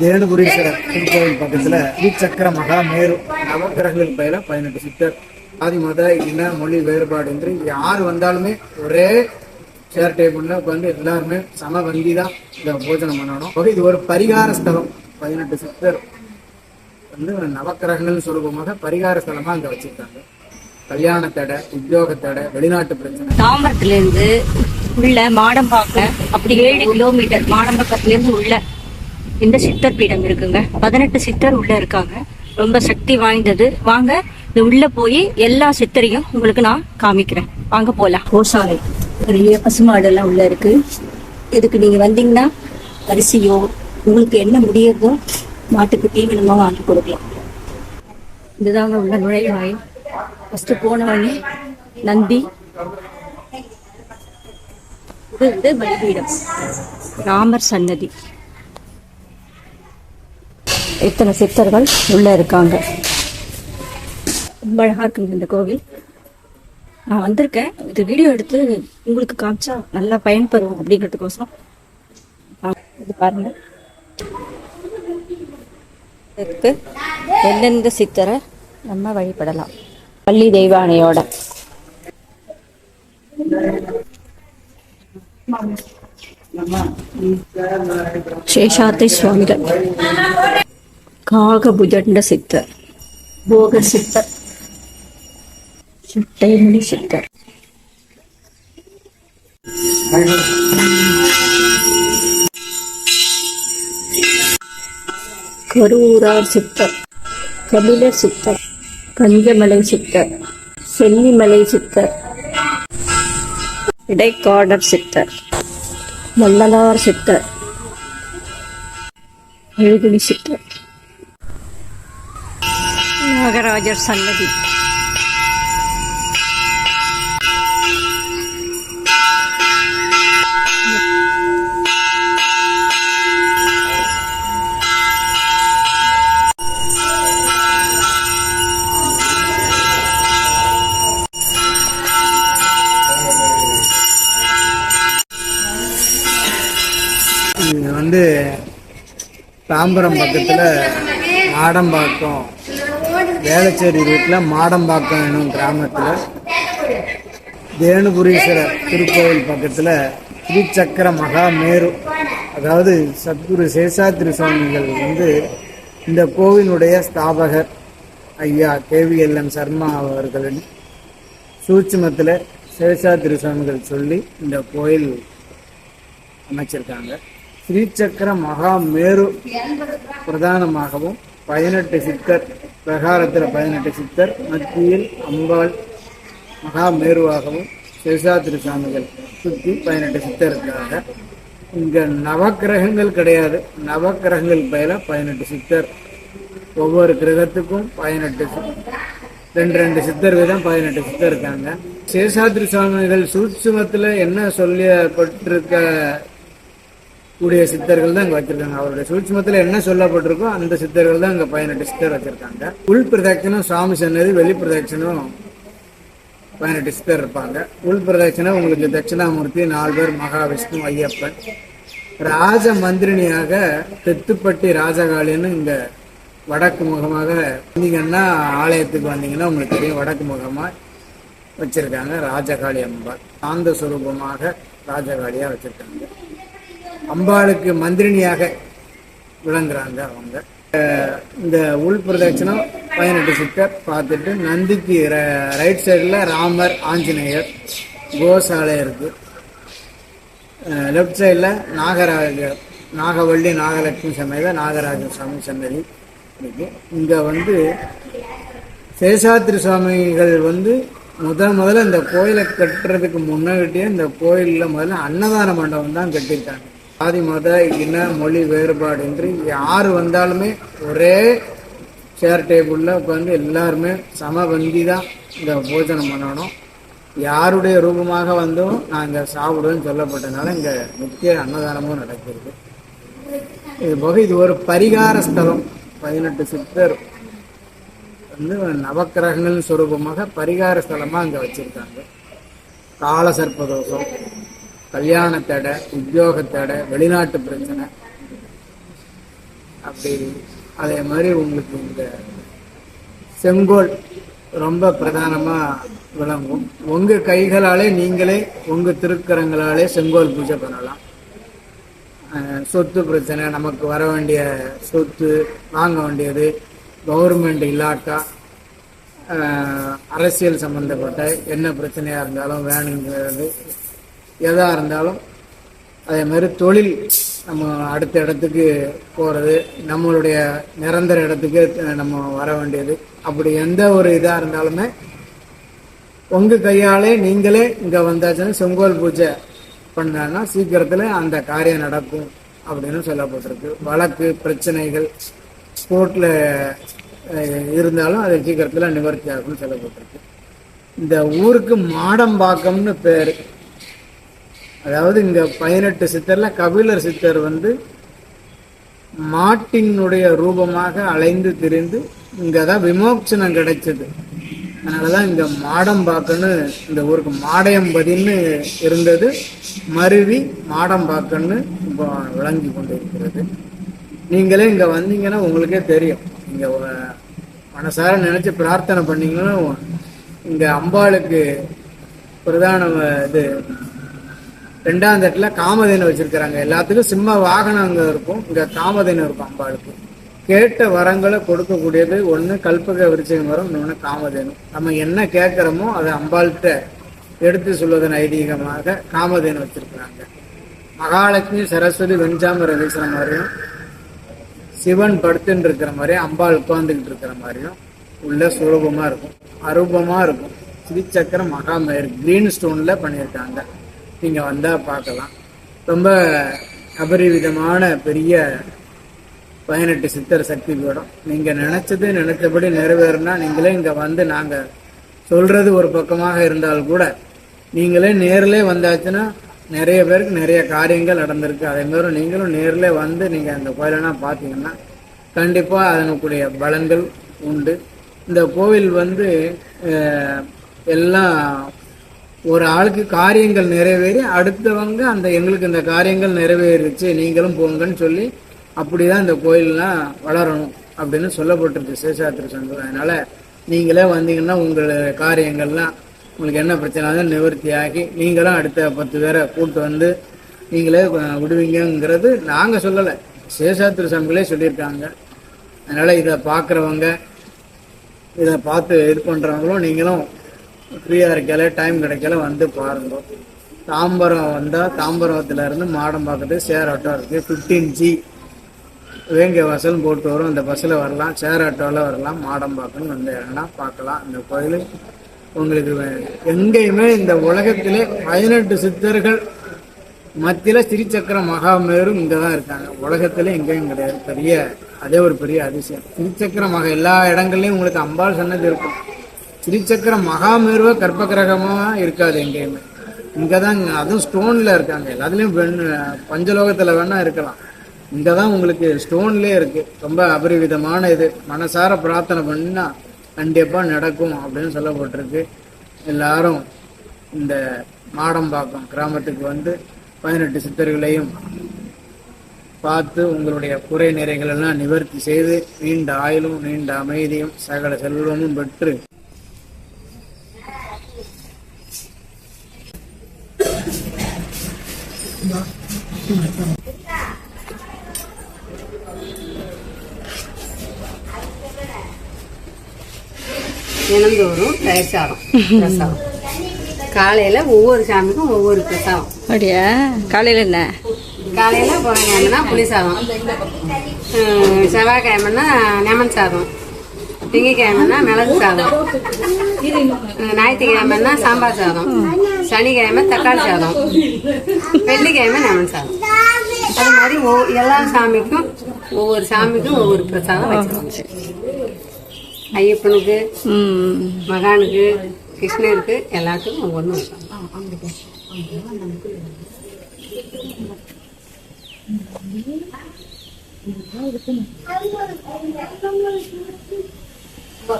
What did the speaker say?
தேனுபுரீஸ்வரர் திருக்கோவில் பக்கத்துல ஸ்ரீசக்கர மகாமேரு நவகிரகங்கள் பெயர பதினெட்டு சித்தர். ஆதி மத இன மொழி வேறுபாடு என்று யார் வந்தாலுமே ஒரே சேர் டேபிள்ல உட்காந்து எல்லாருமே சம வங்கி தான் இந்த போஜனம் பண்ணணும். ஓகே இது ஒரு பரிகார ஸ்தலம். பதினெட்டு சித்தர் வந்து நவக்கிரகங்கள் சுரூபமாக பரிகார ஸ்தலமா அங்க வச்சிருக்காங்க. கல்யாண தடை உத்தியோக தடை வெளிநாட்டு பிரச்சனை. தாம்பரத்துல இருந்து உள்ள மாடம்பாக்கம் அப்படி ஏழு கிலோமீட்டர் மாடம்பாக்கத்துல இருந்து உள்ள இந்த சித்தர் பீடம் இருக்குங்க. பதினெட்டு சித்தர் உள்ள இருக்காங்க. ரொம்ப சக்தி வாய்ந்தது. வாங்க இது உள்ள போய் எல்லா சித்தரையும் உங்களுக்கு நான் காமிக்கிறேன். வாங்க போலாம். கோசாலை நிறைய பசுமாடு எல்லாம் உள்ள இருக்கு. இதுக்கு நீங்க வந்தீங்கன்னா அரிசியோ உங்களுக்கு என்ன முடியுதோ மாட்டுக்கு தீவனமோ வாங்கி கொடுக்கலாம். இதுதாங்க உள்ள நுழைவாய் ஃபர்ஸ்ட் போனவனே நந்தி. இது வந்து பலிபீடம். ராமர் சன்னதி. இத்தனை சித்தர்கள் உள்ள இருக்காங்க? ரொம்ப அழகா இருக்குங்க இந்த கோவில். நான் வந்திருக்கேன். இது வீடியோ எடுத்து உங்களுக்கு காமிச்சா நல்லா பயன்பெறும் அப்படிங்கிறதுக்கோசரம். ஆ, இது பாருங்க. இதுக்கு எந்தெந்த சித்தரை நம்ம வழிபடலாம்? பள்ளி தெய்வானையோட. சேஷாத்தை சுவாமிகள். காகபுஜண்ட சித்தர். போக சித்தர். சுட்டைமணி சித்தர். கரூரார் சித்தர். கபிலர் சித்தர். கஞ்சமலை சித்தர். சென்னிமலை சித்தர். இடைக்காடர் சித்தர். மல்லனார் சித்தர். அழுகுனி சித்தர். நாகராஜர் சன்னதி. வந்து தாம்பரம் பக்கத்தில் ஆடம்பாக்கம். வேளச்சேரி ரூட்டில் மாடம்பாக்கம் எனும் கிராமத்தில் தேனுபுரீஸ்வரர் திருக்கோவில் பக்கத்தில் ஸ்ரீசக்கர மகாமேரு அதாவது சத்குரு சேஷாத்ரி சுவாமிகள் வந்து இந்த கோவிலுடைய ஸ்தாபகர் ஐயா கேவிஎல்எம் சர்மா அவர்களின் சூட்சுமத்தில் சேஷாத்ரி சுவாமிகள் சொல்லி இந்த கோயில் அமைச்சிருக்காங்க. ஸ்ரீசக்கர மகா மேரு பிரதானமாகவும் பதினெட்டு சித்தர் பிரகாரத்தில் பதினெட்டு சித்தர் மத்தியில் அம்பாள் மகா மேருவாகவும் சேஷாத்திரி சாமிகள் சுற்றி பதினெட்டு சித்தர் இருக்காங்க. இங்கே நவக்கிரகங்கள் கிடையாது. நவக்கிரகங்கள் பயில பதினெட்டு சித்தர். ஒவ்வொரு கிரகத்துக்கும் பதினெட்டு ரெண்டு ரெண்டு சித்தர் வீதம் பதினெட்டு சித்தர் இருக்காங்க. சேஷாத்ரி சுவாமிகள் சூட்சுமத்தில் என்ன சொல்லப்பட்டிருக்க கூடிய சித்தர்கள் தான் இங்க வச்சிருக்காங்க. அவருடைய சூட்சமத்துல என்ன சொல்லப்பட்டிருக்கோ அந்த சித்தர்கள் தான் இங்க பதினெட்டு சித்தர் வச்சிருக்காங்க. உள் பிரதட்சணம் சுவாமி சன்னதி வெளி பிரதட்சணம் பதினெட்டு சித்தர் இருப்பாங்க. உள் பிரதட்சணம் உங்களுக்கு தட்சிணாமூர்த்தி நாலு பேர் மகாவிஷ்ணு ஐயப்பன். ராஜ மந்திரினியாக தெத்துப்பட்டி ராஜகாளின்னு இங்க வடக்கு முகமாக வந்தீங்கன்னா ஆலயத்துக்கு வந்தீங்கன்னா உங்களுக்கு தெரியும். வடக்கு முகமா வச்சிருக்காங்க ராஜகாளி அம்பாள். சாந்த சுரூபமாக ராஜகாளியா வச்சிருக்காங்க. அம்பாளுக்கு மந்திரினியாக விளங்குறாங்க அவங்க. இந்த உள் பிரதட்சணம் பதினெட்டு சித்தர் பார்த்துட்டு நந்திக்கு ர- ரைட் சைடில் ராமர் ஆஞ்சநேயர் கோசாலை இருக்கு. லெஃப்ட் சைடில் நாகராஜ நாகவள்ளி நாகலட்சுமி சமேத நாகராஜ சுவாமி சன்னதி இருக்கு. இங்கே வந்து சேஷாத்திரி சுவாமிகள் வந்து முதல் முதல்ல இந்த கோயிலை கட்டுறதுக்கு முன்னாடியே இந்த கோயிலில் முதல்ல அன்னதான மண்டபம் தான் கட்டியிருக்காங்க. ஆதி மத இன மொழி வேறுபாடின்றி யார் வந்தாலுமே ஒரே சேர் டேபிளில் உட்காந்து எல்லாருமே சம வங்கி தான் இந்த போஜனம் பண்ணணும். யாருடைய ரூபமாக வந்தும் நாங்கள் சாப்பிடுவோம்னு சொல்லப்பட்டனால இங்கே முக்கிய அன்னதானமும் நடக்கிறது. இது போக இது ஒரு பரிகார ஸ்தலம். பதினெட்டு சித்தர் வந்து நவக்கிரகங்கள் சுரூபமாக பரிகார ஸ்தலமாக அங்கே வச்சிருக்காங்க. கால சர்ப்பதோஷம் கல்யாண தடை உத்தியோக தடை வெளிநாட்டு பிரச்சனை. அப்படி அதே மாதிரி உங்களுக்கு இந்த செங்கோல் ரொம்ப பிரதானமாக விளங்கும். உங்கள் கைகளாலே நீங்களே உங்கள் திருக்கரங்களாலே செங்கோல் பூஜை பண்ணலாம். சொத்து பிரச்சனை நமக்கு வர வேண்டிய சொத்து வாங்க வேண்டியது கவர்மெண்ட் இல்லாட்டா அரசியல் சம்மந்தப்பட்ட என்ன பிரச்சனையாக இருந்தாலும் வேணுங்கிறது எதாக இருந்தாலும் அதே மாதிரி தொழில் நம்ம அடுத்த இடத்துக்கு போகிறது நம்மளுடைய நிரந்தர இடத்துக்கு நம்ம வர வேண்டியது. அப்படி எந்த ஒரு இதாக இருந்தாலுமே உங்கள் கையாலே நீங்களே இங்கே வந்தாச்சுன்னா செங்கோல் பூஜை பண்ணாங்கன்னா சீக்கிரத்தில் அந்த காரியம் நடக்கும் அப்படின்னு சொல்லப்பட்டிருக்கு. வழக்கு பிரச்சனைகள் கோர்ட்டில் இருந்தாலும் அது சீக்கிரத்தில் நிவர்த்தி ஆகும்னு சொல்லப்பட்டிருக்கு. இந்த ஊருக்கு மாடம்பாக்கம்னு பேர் அதாவது இங்க பதினெட்டு சித்தர்ல கபிலர் சித்தர் வந்து மாட்டினுடைய ரூபமாக அலைந்து திரிந்து இங்கே தான் விமோச்சனம் கிடைச்சது. அதனாலதான் இங்க மாடம்பாக்கன்னு இந்த ஊருக்கு மாடையம்பதின்னு இருந்தது. மருவி மாடம்பாக்கன்னு இப்போ விளங்கி கொண்டு இருக்கிறது நீங்களே இங்க வந்தீங்கன்னா உங்களுக்கே தெரியும். இங்க மனசார நினைச்சு பிரார்த்தனை பண்ணீங்கன்னா இங்க அம்பாளுக்கு பிரதான இது ரெண்டாம் தட்டில் காமதேனு வச்சிருக்கிறாங்க. எல்லாத்துக்கும் சிம்ம வாகனங்க இருக்கும். இங்க காமதேனு இருக்கும் அம்பாளுக்கு. கேட்ட வரங்களை கொடுக்கக்கூடியது ஒன்று கல்பக விருச்சகம் வரும் இன்னொன்னு காமதேனு. நம்ம என்ன கேட்குறோமோ அதை அம்பாள்கிட்ட எடுத்து சொல்வதன் ஐதீகமாக காமதேனு வச்சிருக்கிறாங்க. மகாலட்சுமி சரஸ்வதி வெஞ்சாமர வீசுற மாதிரியும் சிவன் படுத்துன்னு இருக்கிற மாதிரியும் அம்பாள் உட்காந்துக்கிட்டு இருக்கிற மாதிரியும் உள்ள சுலபமாக இருக்கும். அரூபமா இருக்கும். ஸ்ரீசக்கரம் மகாமயர் கிரீன் ஸ்டோன்ல பண்ணியிருக்காங்க. நீங்கள் வந்தால் பார்க்கலாம். ரொம்ப அபரிவிதமான பெரிய பதினெட்டு சித்தர் சக்தி பீடம். நீங்கள் நினச்சது நினச்சபடி நிறைவேறினா நீங்களே இங்கே வந்து நாங்கள் சொல்றது ஒரு பக்கமாக இருந்தால் கூட நீங்களே நேரிலே வந்தாச்சுன்னா நிறைய பேருக்கு நிறைய காரியங்கள் நடந்திருக்கு. அதே மாதிரி நீங்களும் நேரில் வந்து நீங்கள் அந்த கோயிலெல்லாம் பார்த்தீங்கன்னா கண்டிப்பாக அதனுடைய பலன்கள் உண்டு. இந்த கோவில் வந்து எல்லாம் ஒரு ஆளுக்கு காரியங்கள் நிறைவேறி அடுத்தவங்க அந்த எங்களுக்கு இந்த காரியங்கள் நிறைவேறிச்சு நீங்களும் போங்கன்னு சொல்லி அப்படிதான் இந்த கோயில்லாம் வளரணும் அப்படின்னு சொல்லப்பட்டிருக்கு சேஷாத்திரி சங்கம் அதனால நீங்களே வந்தீங்கன்னா உங்கள் காரியங்கள்லாம் உங்களுக்கு என்ன பிரச்சனை நிவர்த்தி ஆகி நீங்களும் அடுத்த பத்து பேரை கூட்டு வந்து நீங்களே விடுவீங்கிறது விடுவீங்கங்கிறது நாங்கள் சொல்லலை. சேஷாத்திரி சாமிகளே சொல்லியிருக்காங்க. அதனால் இதை பார்க்குறவங்க இதை பார்த்து இது பண்ணுறவங்களும் நீங்களும் ஃப்ரீயாக இருக்கல டைம் கிடைக்கல வந்து பாருங்க. தாம்பரம் வந்தால் தாம்பரத்துல இருந்து மாடம்பாக்கத்துக்கு சேர் ஆட்டோ இருக்குது ஃபிஃப்டீன் ஜி வேங்க வாசல் போட்டு வரும். அந்த பஸ்ஸில் வரலாம். சேர் ஆட்டோவில் வரலாம். மாடம்பாக்கம்னு வந்து இறங்கினா பார்க்கலாம். இந்த கோயில் உங்களுக்கு எங்கேயுமே இந்த உலகத்திலே பதினெட்டு சித்தர்கள் மத்தியில திருச்சக்கர மகாமேரும் இங்கே தான் இருக்காங்க. உலகத்துல எங்கேயும் கிடையாது. பெரிய அதே ஒரு பெரிய அதிசயம். திருச்சக்கர மகா எல்லா இடங்கள்லயும் உங்களுக்கு அம்பாள் சன்னதி இருக்கும். திருச்சக்கரம் மகாமேருவ கற்ப இருக்காது எங்கேயுமே. இங்கதான் அதுவும் ஸ்டோன்ல இருக்காங்க. எல்லாத்துலயும் பஞ்சலோகத்துல வேணா இருக்கலாம். இங்கதான் உங்களுக்கு ஸ்டோன்லயே இருக்கு. ரொம்ப அபரிவிதமான இது. மனசார பிரார்த்தனை பண்ணா கண்டிப்பா நடக்கும் அப்படின்னு சொல்லப்பட்டிருக்கு. எல்லாரும் இந்த மாடம்பாக்கம் கிராமத்துக்கு வந்து பதினெட்டு சித்தர்களையும் பார்த்து உங்களுடைய குறை நிறைகள் எல்லாம் நிவர்த்தி செய்து நீண்ட ஆயுளும் நீண்ட அமைதியும் சகல செல்வமும் பெற்று தினந்தோறும் தயிர் சாதம் பிரசாதம். காலையில் ஒவ்வொரு சாமிக்கும் ஒவ்வொரு பிரசாதம். அப்படியா? காலையில் என்ன? காலையில் புதன்கிழமைனா புளி சாதம் செவ்வாய்க்கிழமைனா லெமன் சாதம். திங்கக்கிழமைனா மிளகு சாதம். ஞாயிற்றுக்கிழமைனா சாம்பார் சாதம். சனிக்கிழமை தக்காளி சாதம். வெள்ளிக்கிழமை லெமன் சாதம். அது மாதிரி ஒவ்வொரு- எல்லா சாமிக்கும் ஒவ்வொரு சாமிக்கும் ஒவ்வொரு பிரசாதம் வச்சிருக்கோம் ஐயப்பனுக்கு மகானுக்கு கிருஷ்ணருக்கு எல்லாத்துக்கும் ஒவ்வொன்றும் 不